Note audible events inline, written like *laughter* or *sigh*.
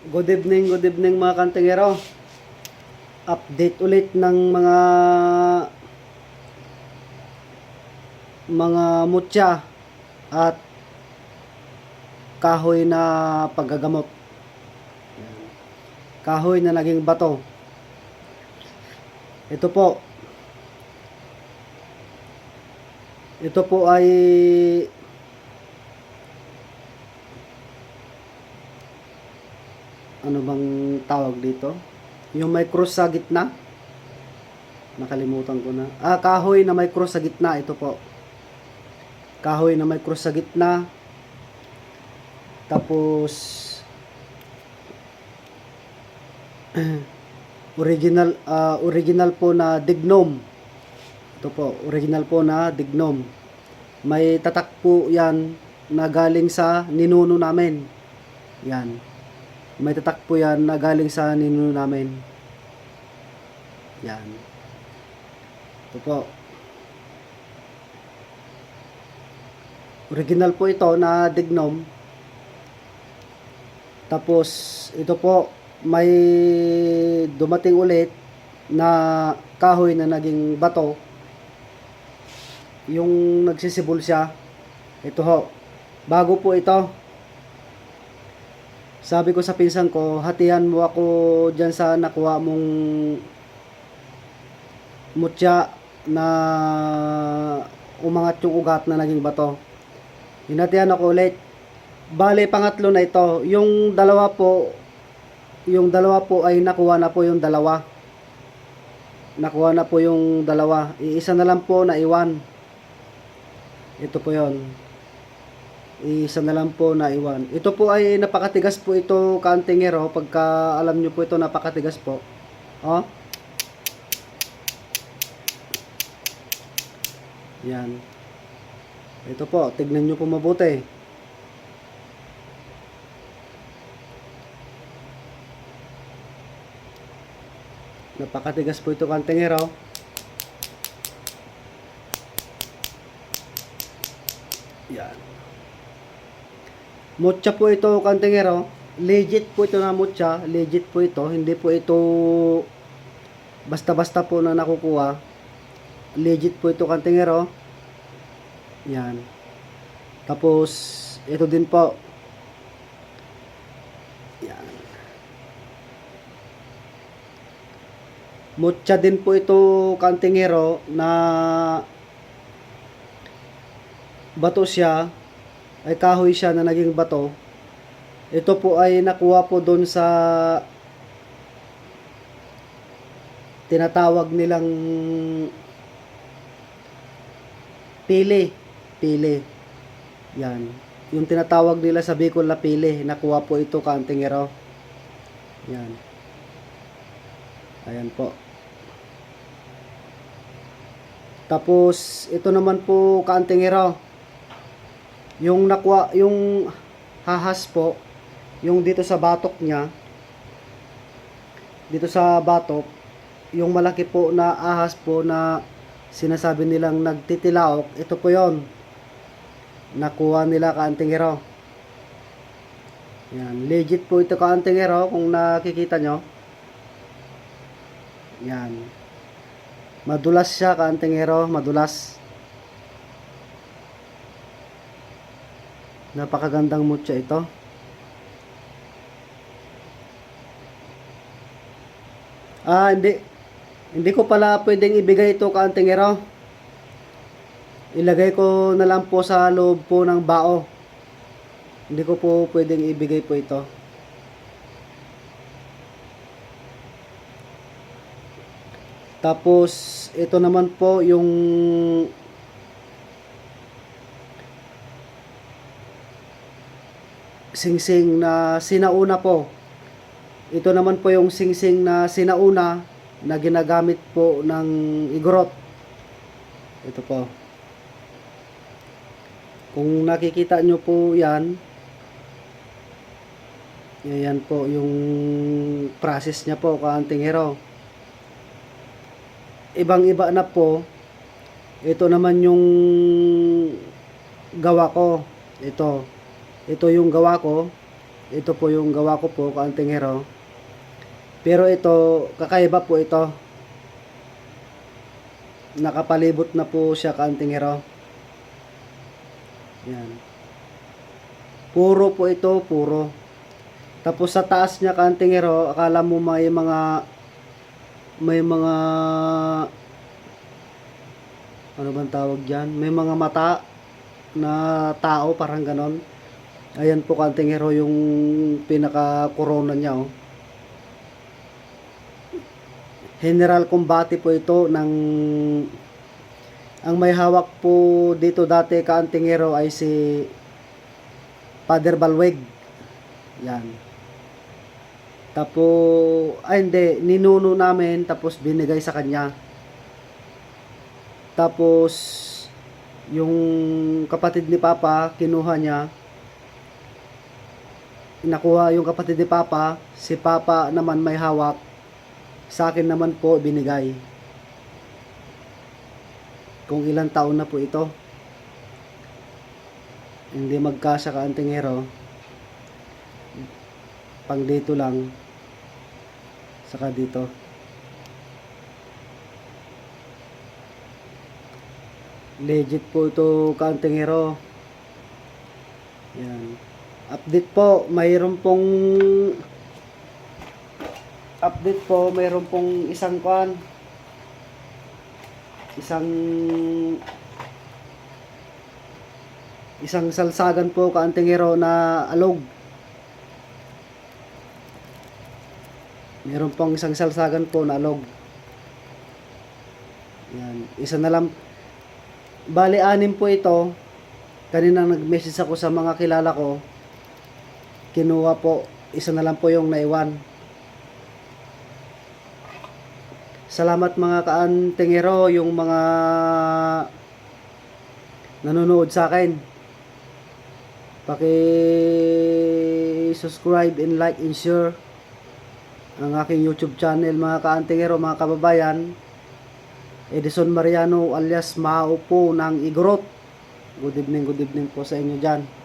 Good evening, good evening mga kantingero. Update ulit ng mga mga mutya at kahoy na paggagamot. Kahoy na naging bato. Ito po. Ito po ay ano bang tawag dito? Yung may cross sa gitna. Nakalimutan ko na. Ah, kahoy na may cross sa gitna. Ito po. Kahoy na may cross sa gitna. Tapos *clears throat* original ah, original po na dignum. Ito po, original po na dignum. May tatak po 'yan na galing sa ninuno namin. Yan. May tatak po yan na galing sa ninuno namin. Yan. Ito po. Original po ito na dignum. Tapos, ito po, may dumating ulit na kahoy na naging bato. Yung nagsisibol siya. Ito ho. Bago po ito. Sabi ko sa pinsan ko, hatihan mo ako dyan sa nakuha mong mutya na umangat yung ugat na naging bato. Hinatihan ako ulit. Bale, pangatlo na ito. Yung dalawa po, yung dalawa po ay nakuha na po yung dalawa. Nakuha na po yung dalawa. Iisa na lang po na iwan. Ito po yon isa na lang po na iwan. Ito po ay napakatigas po ito kantingero. Pagka alam nyo po ito napakatigas po. Oh. Yan. Ito po, tignan nyo po mabuti. Napakatigas po ito kantingero. Yan. Mutya po ito, kantingero. Legit po ito na mutya. Legit po ito. Hindi po ito basta-basta po na nakukuha. Legit po ito, kantingero. Yan. Tapos, ito din po. Yan. Mutya din po ito, kantingero, na bato siya ay kahoy siya na naging bato. Ito po ay nakuha po doon sa tinatawag nilang pili. Pili. Yan. Yung tinatawag nila sa Bicol na pili. Nakuha po ito kaantingero. Yan. Ayan po. Tapos, ito naman po kaantingero yung nakuha yung hahas po yung dito sa batok niya dito sa batok yung malaki po na ahas po na sinasabi nilang nagtitilaok ito po yon nakuha nila kaantingero yan legit po ito kaantingero kung nakikita nyo. Yan. Madulas siya kaantingero madulas Napakagandang mutya ito. Ah, hindi. Hindi ko pala pwedeng ibigay ito kaantingero. Ilagay ko na lang po sa loob po ng bao. Hindi ko po pwedeng ibigay po ito. Tapos, ito naman po yung singsing na sinauna po. Ito naman po yung singsing na sinauna na ginagamit po ng igorot. Ito po. Kung nakikita nyo po yan, yan po yung process niya po, kaanting hero. Ibang iba na po, ito naman yung gawa ko. Ito, ito yung gawa ko Ito po yung gawa ko po, kaantingero. Pero ito, kakaiba po ito. Nakapalibot na po siya kaantingero. Yan. Puro po ito, puro. Tapos sa taas niya kaantingero, akala mo may mga may mga ano bang tawag diyan? May mga mata na tao parang ganon. Ayan po kaantingero yung pinaka corona niya oh. General Combate po ito ng ang may hawak po dito dati kaantingero ay si Father Balweg. Yan. Tapos, ay hindi, ninuno namin tapos binigay sa kanya. Tapos, yung kapatid ni Papa, kinuha niya. Nakuha yung kapatid ni Papa, si Papa naman may hawak. Sa akin naman po binigay. Kung ilang taon na po ito. Hindi magkasya ka antingero. Pang dito lang. Saka dito. Legit po ito kaantingero. Yan. Update po, mayroon pong update po, mayroon pong isang kwan. Isang isang salsagan po kaantingero na alog. Meron pong isang salsagan po na alog. Yan. Isa na lang. Bali, anim po ito. Kanina nag-message ako sa mga kilala ko. Kinuha po. Isa na lang po yung naiwan. Salamat mga kaantingero, yung mga nanonood sa akin. Paki-subscribe and like and share ang aking YouTube channel mga kaantingero, mga kababayan. Edison Mariano alias Mao po ng Igorot. Good evening, good evening po sa inyo dyan.